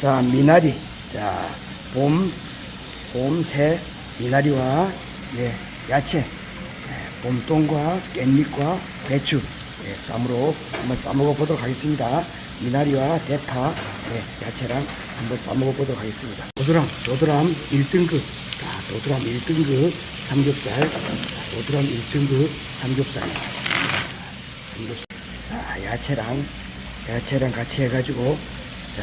자, 미나리. 자, 봄, 봄새 미나리와 예, 야채, 예, 봄동과 깻잎과 배추, 예, 쌈으로 한번 싸먹어 보도록 하겠습니다. 미나리와 대파, 예, 야채랑 한번 싸먹어 보도록 하겠습니다. 도드람, 도드람 1등급. 자, 도드람 1등급 삼겹살. 자, 도드람 1등급 삼겹살. 삼겹살. 자, 야채랑, 야채랑 같이 해가지고, 자,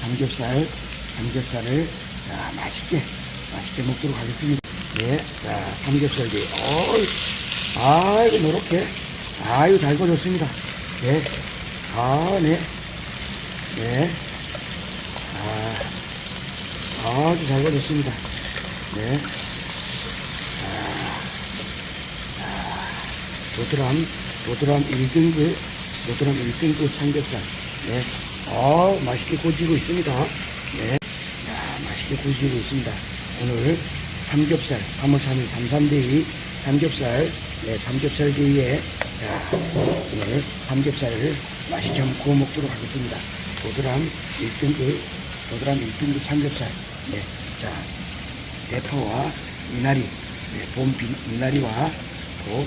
삼겹살, 삼겹살을 자, 맛있게, 맛있게 먹도록 하겠습니다. 네, 자, 삼겹살이, 어이, 아이고, 노랗게, 아이고, 잘 구워졌습니다. 네, 아, 네, 네, 아, 아주 잘 구워졌습니다. 네, 도드람, 도드람 1등급, 도드람 1등급 삼겹살. 네. 아, 맛있게 구워지고 있습니다. 네. 야, 맛있게 구워지고 있습니다. 오늘 삼겹살, 3월 3일 삼삼대위 삼겹살, 네, 삼겹살 대위에, 자, 오늘 삼겹살을 맛있게 한번 구워 먹도록 하겠습니다. 도드람 1등급, 도드람 1등급 삼겹살. 네. 자, 대파와 미나리, 네, 봄 비- 미나리와 또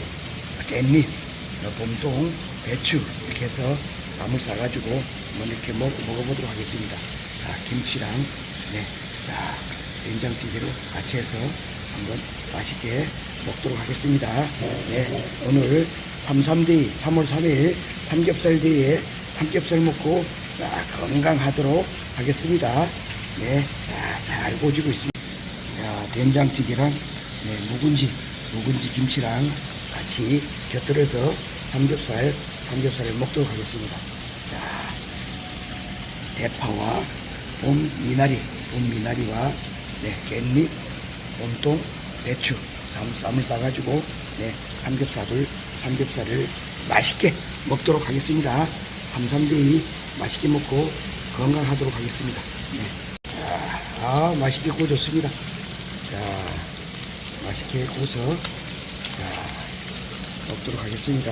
깻잎, 어, 봄동, 배추 이렇게 해서 쌈을 싸가지고 한번 이렇게 먹, 먹어보도록 하겠습니다. 자, 김치랑 네, 자, 된장찌개로 같이 해서 한번 맛있게 먹도록 하겠습니다. 네, 오늘 삼삼데이 3월 3일 삼겹살 데이에 삼겹살 먹고 자, 건강하도록 하겠습니다. 네, 자, 잘 구워지고 있습니다. 자, 된장찌개랑 네, 묵은지, 묵은지 김치랑 같이 곁들여서 삼겹살, 삼겹살을 먹도록 하겠습니다. 자, 대파와 봄 미나리, 봄 미나리와 네, 깻잎, 봄동, 배추, 쌈, 쌈을 싸가지고 네, 삼겹살을, 삼겹살을 맛있게 먹도록 하겠습니다. 삼삼대이 맛있게 먹고 건강하도록 하겠습니다. 네. 자, 아, 맛있게 구워졌습니다. 자, 맛있게 구워서 자, 먹도록 하겠습니다.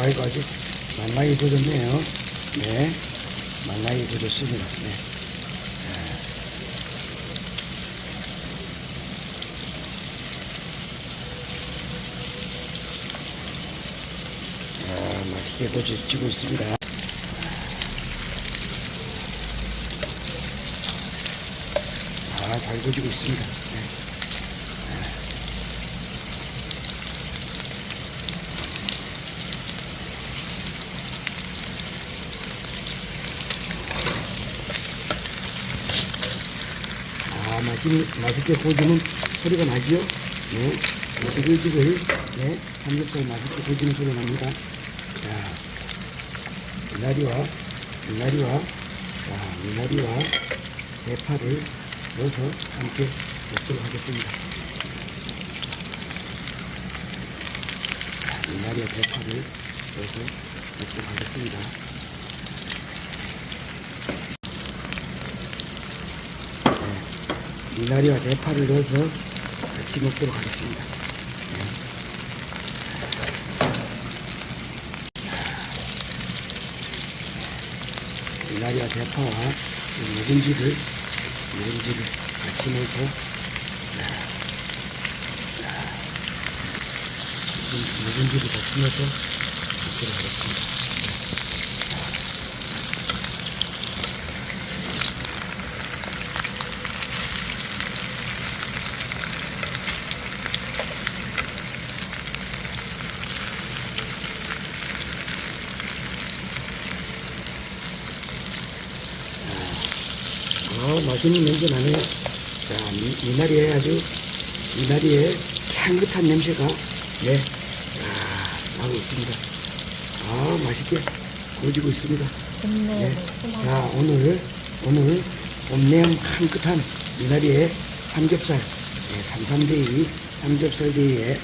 아이고, 아주 만나게 구워졌네요. 네, 만나게 구워졌습니다. 네. 구워지고 있습니다. 아, 잘 구워지고 있습니다. 네. 아, 맛있, 맛있게 구워지는 소리가 나지요? 네. 지글지글, 네. 삼겹살 맛있게 구워지는 소리가 납니다. 자, 미나리와, 미나리와, 자, 미나리와 대파를 넣어서 함께 먹도록 하겠습니다. 자, 미나리와 대파를 넣어서 먹도록 하겠습니다. 네, 미나리와 대파를 넣어서 같이 먹도록 하겠습니다. 미나리와 대파와 이 묵은지를 묵은지를 자, 자, 묵은- 묵은지를 넣어서 먹도록 하겠습니다. 아, 맛있는 냄새 나네요. 자, 미, 미나리에 아주, 미나리에 향긋한 냄새가, 네, 아, 나고 있습니다. 아, 맛있게 구워지고 있습니다. 네. 자, 오늘, 오늘, 봄내음 향긋한 미나리에 삼겹살, 네, 삼삼대이 삼겹살 대이에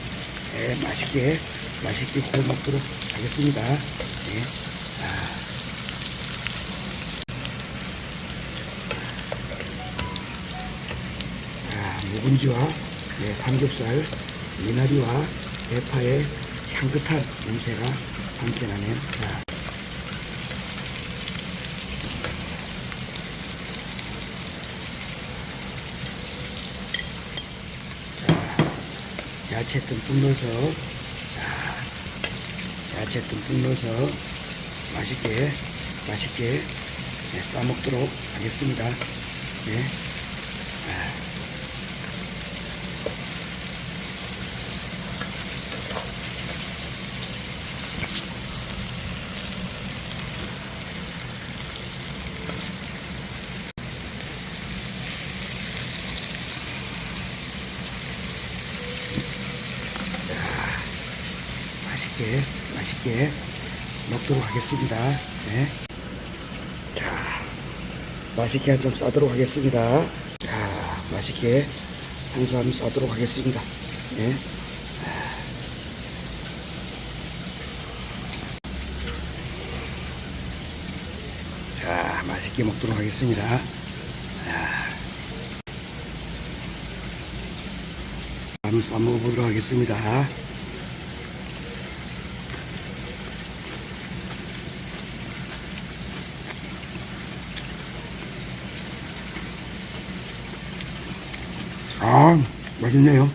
예, 맛있게 맛있게 구워 먹도록 하겠습니다. 네. 묵은지와 네, 삼겹살, 미나리와 대파의 향긋한 냄새가 함께 나네요. 자, 자, 야채 듬뿍 넣어서, 자, 야채 듬뿍 넣어서 맛있게, 맛있게 네, 싸먹도록 하겠습니다. 네. 맛있게 먹도록 하겠습니다. 네. 자, 맛있게 한 점 싸도록 하겠습니다. 자, 맛있게 한점 싸도록 하겠습니다. 네. 자, 맛있게 먹도록 하겠습니다. 한번 싸먹어보도록 하겠습니다. 아, 맛있네요.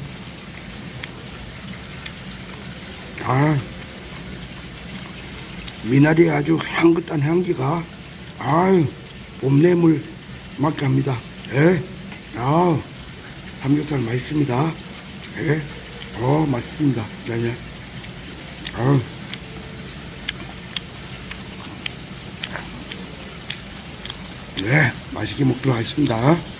아, 미나리 아주 향긋한 향기가, 아유, 봄내물 맞게 합니다. 예, 아, 삼겹살 맛있습니다. 예, 어, 맛있습니다. 네, 네. 아, 네, 맛있게 먹도록 하겠습니다.